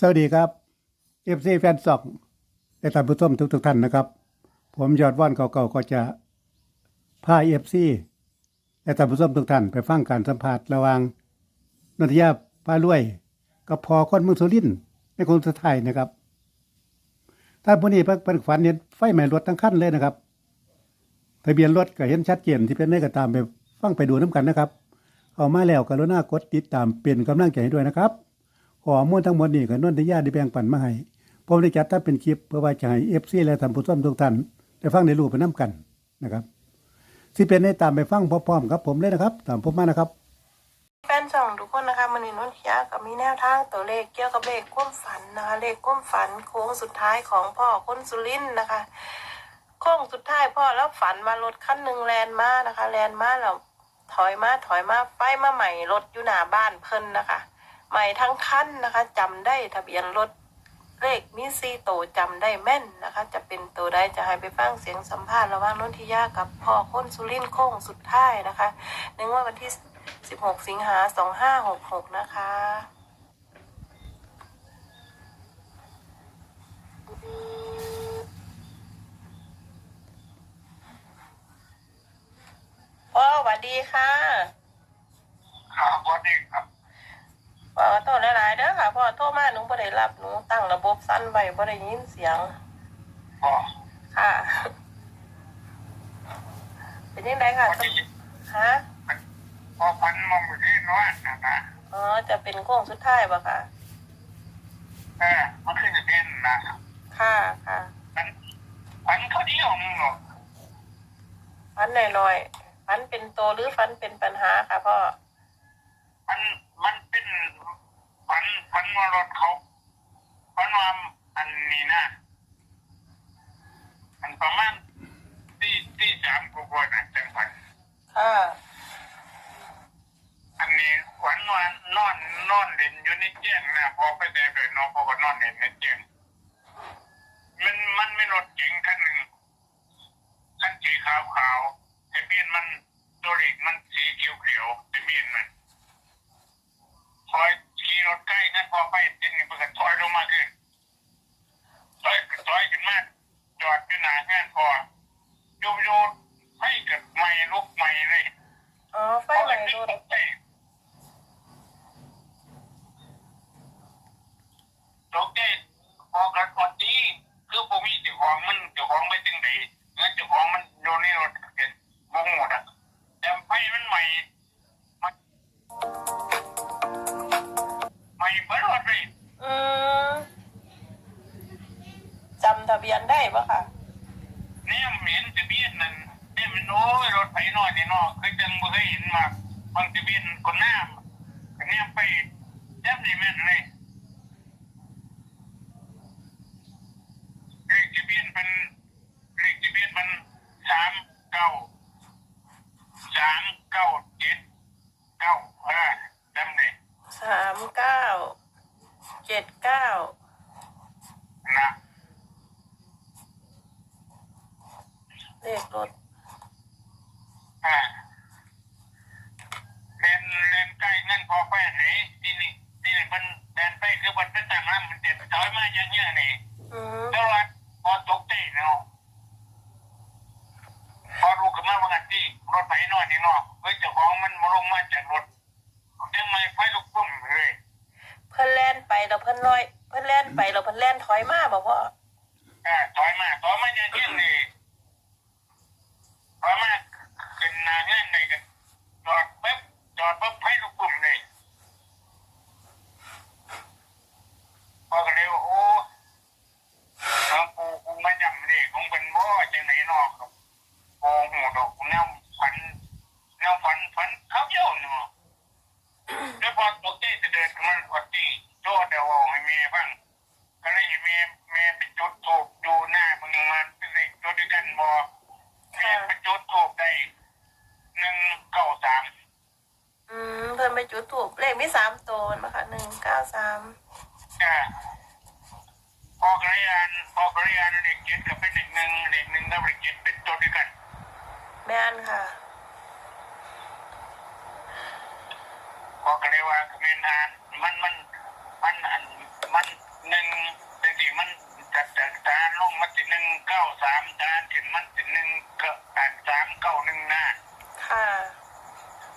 สวัสดีครับเอฟซีแฟนซอกและท่านผู้ชมทุกทุกๆท่านนะครับ ผมยอดว่านเก่าๆก็จะพาเอฟซีและท่านผู้ชมทุกท่านไปฟังการสัมภาษณ์ระหว่างนนทยาพารวยกับพอคนมืองสุรินในคนสุดท้ายนะครับท่านผู้นี้เพิ่นฝันเห็นไฟไหม้รถทั้งคันเลยนะครับทะเบียนรถก็เห็นชัดเจนที่เป็นได้ก็ตามไปฟังไปดูน้ำกันนะครับ เอามาแล้วกรุณากดติดตามเป็นกำลังใจให้ด้วยนะครับ ขอมูลทั้งหมดนี้ก็นนทยาได้แบ่งปันมาให้ผมได้จัดทำเป็นคลิปเพื่อว่าจะให้เอฟซีและท่านผู้ชมทุกท่านได้ฟังในรูปไปน้กันนะครับสิเป็นได้ตามไปฟังพร้อมๆครับผมเลยนะครับ ตามผมมานะครับแฟนส่องทุกคนนะคะมันนี้นนทิยากับมีแนวทางตัวเลขเกี่ยวกับเลขก้มฝันนะคะเลขก้มฝันโค้งสุดท้ายของพ่อคนสุรินนะคะโค้งสุดท้ายพ่อแล้วฝันมารถคันหนึ่งแลนมานะคะแลนมาแล้วถอยมาถอยมาไฟมาใหม่รถอยู่หน้าบ้านเพิ่นนะคะ ใหม่ทั้งคันนะคะจำได้ทะเบียนรถเลขมีซีโตวจำได้แม่นนะคะ จะเป็นตัวใดจะให้ไปฟังเสียงสัมภาษณ์ระหว่างนนทิยากับพ่อคนสุรินโค้งสุดท้ายนะคะในงวดวันที่ 16 สิงหา 2566 นะคะพ่อสวัสดีค่ะ ครับสวัสดีครับ พ่อโทษหลายๆเด้อค่ะ พ่อโทรมาหนูบ่ ได้รับหนูตั้งระบบสั้นไว้บ่ได้ยินเสียงพ่อค่ะ เป็นยังไงค่ะพอดีฮะพอฟันมองไปที่นวดนะนะอ๋อจะเป็นโค้งสุดท้ายป่ะค่ะ เออมันขึ้นจะเป็นนะค่ะค่ะมันฟันเขาเดียวนึงหรอกฟันหน่อยๆฟันเป็นตัวหรือฟันเป็นปัญหาค่ะพ่อมันมันเป็นฟันฟันว่ารถเขาฟันว่าอันนี้นะอันประมาณที่ที่สามกว่าๆนะจังหวัด ค่ะ อันนี้ฝันว่านอนนอน เล่นอยู่ในเจียงนะพอไปแต่เลยนาะพอก็นอนเล่นในเจียงมันมันไม่รถเก๋งคันหนึ่งคันสีขาวขาวๆทะเบียนมันตัวเลขมันสีเขียวเขียวๆทะเบียนมันคอยขี่รถใกล้นั่นพอไปเต็นนี่เปิถอยลงมาขึ้นถอยถอยขึ้นมาจอดอยู่หน้างานพอโยโย บียนได้ปะค่ะเนี่ยเหม็นทะเบียนนั่นเนี่ยมันโอ้ยรถไฟน้อยนี่เนาะเคยจังบ่เคยเห็นมาบางทะเบียนคนหน้าเนี่ยไปแจ๊บนี่แม่นเลยเลขทะเบียนเป็นเลขทะเบียนมันสามเก้าสามเก้าเจ็ดเก้าเออจำเลย สามเก้า เจ็ดเก้า นะ เลขรถอ่าเล่นเล่นใกล้นั่นพอไปไหนที่นี่ที่นี่มันเดินไปคือมันเป็นต่างน้ำมันเด็ดถอยมาอย่างเงี้ยนี่อืมแต่ว่าพอตกใจเนาะพอรู้ขึ้นมาว่างันที่รถไฟน้อยนี่เนาะเฮ้ยเจ้าของมันมาลงมาจากรถยังไม่ไฟลุกปุ้มเลยเพิ่นแล่นไปแล้วเพิ่นลอย เพิ่นแล่นไปแล้วเพิ่นแล่นถอยมาบอกว่าอ่าถอยมาถอยมาอย่างเงี้ยนี่ ปุ๊บาสามพอกระยานพอกระยานเด็กเจ็ดกับเป็นเด็กหนึ่งเด็กหนึ่งกับเด็กเจ็ดเป็นตัวเดียวกันแม่อันค่ะ พอกระยวานกับเมนนานมันมันมันอันมันหนึ่งเป็นสี่มันจัดจัดจานลงมานติหนึ่งเก้าสามจานถึงมันติหนึ่งเก้าแปดสามเก้าหนึ่งหน้าค่ะ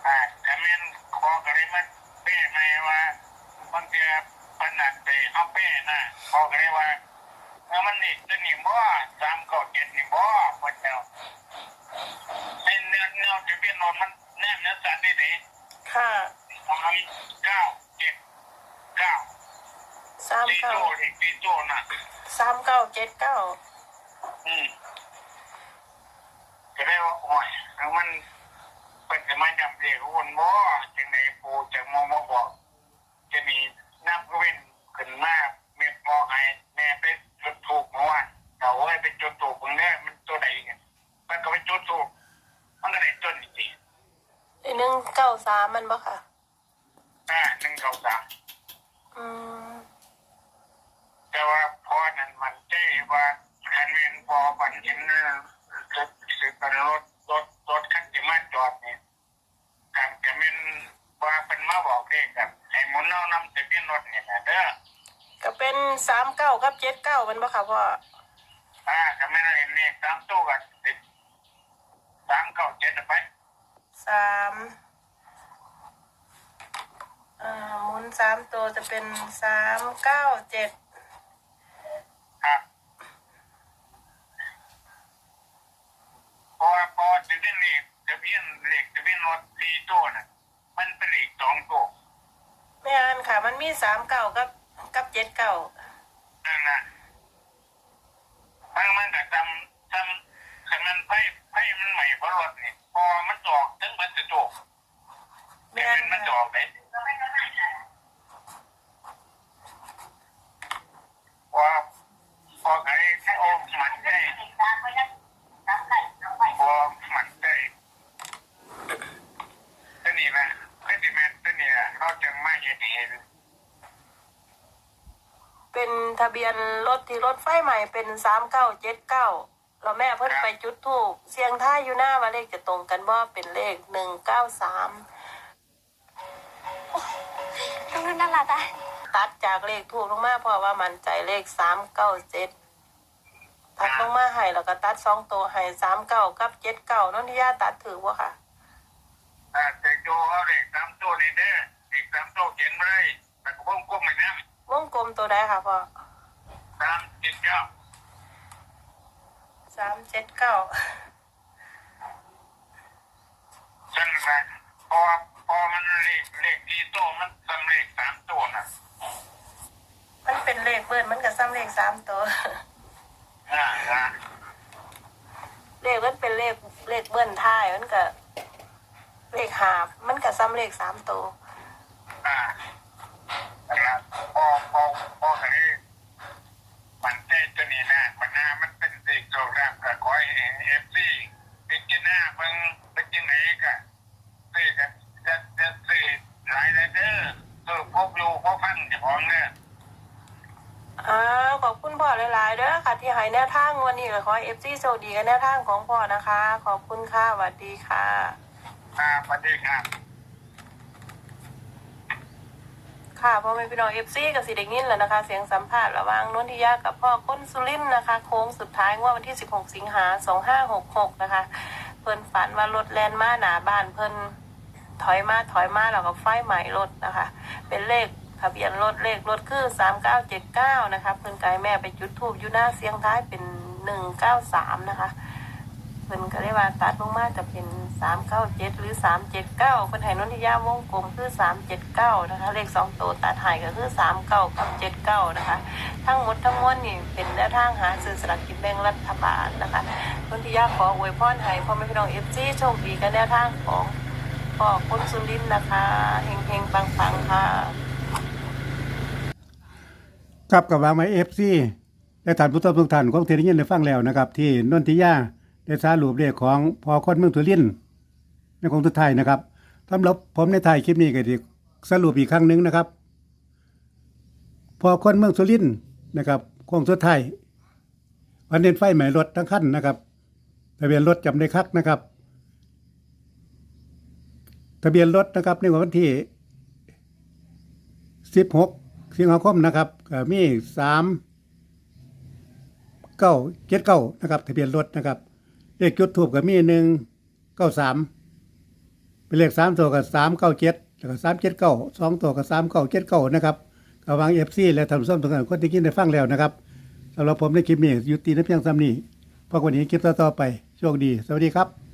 อ่าแต่เมนพอกระยานเป้ไม่ว่า พอก็เลยว่าแล้วมันนี่จะหนีบ่สามเก้าเจ็ดนี่บ่พอเจ้าไอ้เนื้อเนื้อจะเป็นนนมันแนบเนื้อสัตว์ได้เลยค่ะสามเก้าเจ็ดเก้าสามตีเก้าโจเด็กตีโจน่ะ สามเก้าเจ็ดเก้าอืมก็ได้ว่าโอ้ยแล้วมันเป็นจะมาจำเรียกวนบ่จังไหนปูจะมองมาบอก จะมีน้ำก็เว้นขึ้นมา เมียมองให้แม่ไปจุดถูกเมื่อวานเราเอ้ยไปจุดถูกมึงเนี่ยมันตัวไหนกันมันก็ไปจุดถูกมันก็ได้จนจริงไอ้หนึ่งเก้าสามมันบ่ค่ะๆอ่าหนึ่งสองสามอืมแต่ว่าพอนั้นมันใจว่าคันเวนพอบันเห็นรถสืบรถรถรถคันที่มาจอดเนี่ยการจะเป็นว่าเป็นมาบอกเองกับให้หมุนเอานำทะเบียนรถเนี่ยนะเด้อ ก็เป็นสามเก้ากับเจ็ดเก้ามันบ่ค่ะพ่ออ่าถ้าไม่ได้เลขสามตัวก็ติดสามเก้าเจ็ดไปสามอ่าหมุนสามตัวจะเป็นสามเก้าเจ็ดครับพอพอทะเบียนเลขทะเบียนเลขทะเบียนรถสี่ตัวน่ะมันเป็นเลขสองตัว ไม่อ่านค่ะ มันมีสามเก้ากับกับ เจ็ดเก้านั่นนะมันมันก็จำจำแต่มันไพ่ไพ่มันใหม่เพราะรถนี่พอมันจอกถึงมันจะจบไม่แต่นมันจอกเลยพอพอไอ้โอ้มันใจพอมันใจตัวนี้นะตัวนี้แม่ตัวนี้นะเขาจะมาเห็นเห็น เป็นทะเบียนรถที่รถไฟใหม่เป็นสามเก้าเจ็ดเก้าแล้วแม่เพิ่นไปจุดถูก เสียงท่ายอยู่หน้าว่าเลขจะตรงกันว่าเป็นเลขหนึ่งเก้าสามน้องนุ่นน่ารักอะตัดจากเลขถูกลงมาเพราะว่ามันใจเลขสามเก้าเจ็ดตัดลงมาให้แล้วก็ตัดสองตัวให้สามเก้ากับเจ็ดเก้านนทิยาตัดถือว่าค่ะอ่าแต่โจเอาเด็กสามตัวนี่เด้อเด็กสามตัวเขียนมาเลยแต่ก็ก้มๆไปนะ วงกลมตัวใดค่ะพ่อสามเจ็ดเก้าสามเจ็ดเก้าฉันนะพอพอมันเลขเลขที่โตมันสำเลขสามตัวนะมันเป็นเลขเบิ้ลมันก็ซ้ำเลขสามตัวอ่านะเลขมันเป็นเลขเลขเบิ้ลท้ายมันก็เลขหาบมันก็ซ้ำเลขสามตัวอ่านะพ อพอพอให้มันใจตัวนี้นะมันนามันเป็นเด็กโจรครับก็ขอให้เอฟซีพิจารณาเบิ่งเป็นยังไงก็ซื้อกันจะจะซื้อหลายรายเด้อซื้อพบอยู่พบฟังเจ้าของเนี่ยอ้าวขอบคุณพ่อหลายๆเด้อค่ะที่ให้แนวทางวันนี้ก็ขอเอฟซีโชคดีกับแนวทางของพ่อนะคะ ขอบคุณค่ะสวัสดีค่ะอ่าประเด็นครับ ค่ะพ่อแม่พี่น้องเอฟซีกับสิเดงินแล้วนะคะ เสียงสัมภาษณ์ระหว่างนนทิยากับพ่อค้นสุรินนะคะ โค้งสุดท้ายงวดวันที่ 16 สิงหา 2566 นะคะ เพิ่นฝันว่ารถแลนมาหนาบ้านเพิ่นถอยมาถอยมาแล้วก็ไฟใหม่รถนะคะ เป็นเลขทะเบียนรถเลขรถคือ 3979 นะคะ เพิ่นไกลแม่ไปจุดทูบอยู่หน้าเสียงท้ายเป็น 193 นะคะ พิ่นก็ได้ว่าตัดลงมาจะเป็นสามเก้าเจ็ดหรือสามเจ็ดเก้าเพิ่นให้นนทิยาวงกลมคือสามเจ็ดเก้านะคะ เลขสองตัวตัดหายก็คือสามเก้ากับเจ็ดเก้านะคะ ทั้งหมดทั้งมวลนี่เป็นแนวทางหาซื้อสลากกินแบ่งรัฐบาลนะคะนนทิยาขออวยพรให้พ่อแม่พี่น้องเอฟซีโชคดีกับแนวทางของพ่อคนสุรินนะคะเฮงเฮงปังปังๆค่ะครับกับวางไม้เอฟซีและท่านผู้ชมทุกท่านคงเทได้ยินได้ฟังแล้วนะครับ ที่นนทิยา ได้สารูปเลขของพอคนเมืองสุรินทร์ในของสุดท้ายนะครับสำหรับผมในถ่ายคลิปนี้ก็ดีสรุปอีกครั้งหนึ่งนะครับ พอคนเมืองสุรินทร์นะครับโค้งสุดท้ายวันเด่นไฟใหม่รถทั้งคันนะครับทะเบียนรถจำได้คักนะครับ ทะเบียนรถนะครับในวันที่สิบหกสิงหาคมนะครับมีสามเก้าเจ็ดเก้านะครับ ทะเบียนรถนะครับ เลขจุดทูบก็มีหนึ่งเก้าสามเป็นเลขสามตัวกับสามเก้าเจ็ดแล้วก็สามเจ็ดเก้าสองตัวกับสามเก้าเจ็ดเก้านะครับกระวังเอฟซีและทำส้มทุกท่านคนที่กินได้ฟังแล้วนะครับสำหรับผมในคลิปนี้ยุติในเพียงซ้ำนี้พอกันนี้คลิปต่อๆไปโชคดี สวัสดีครับ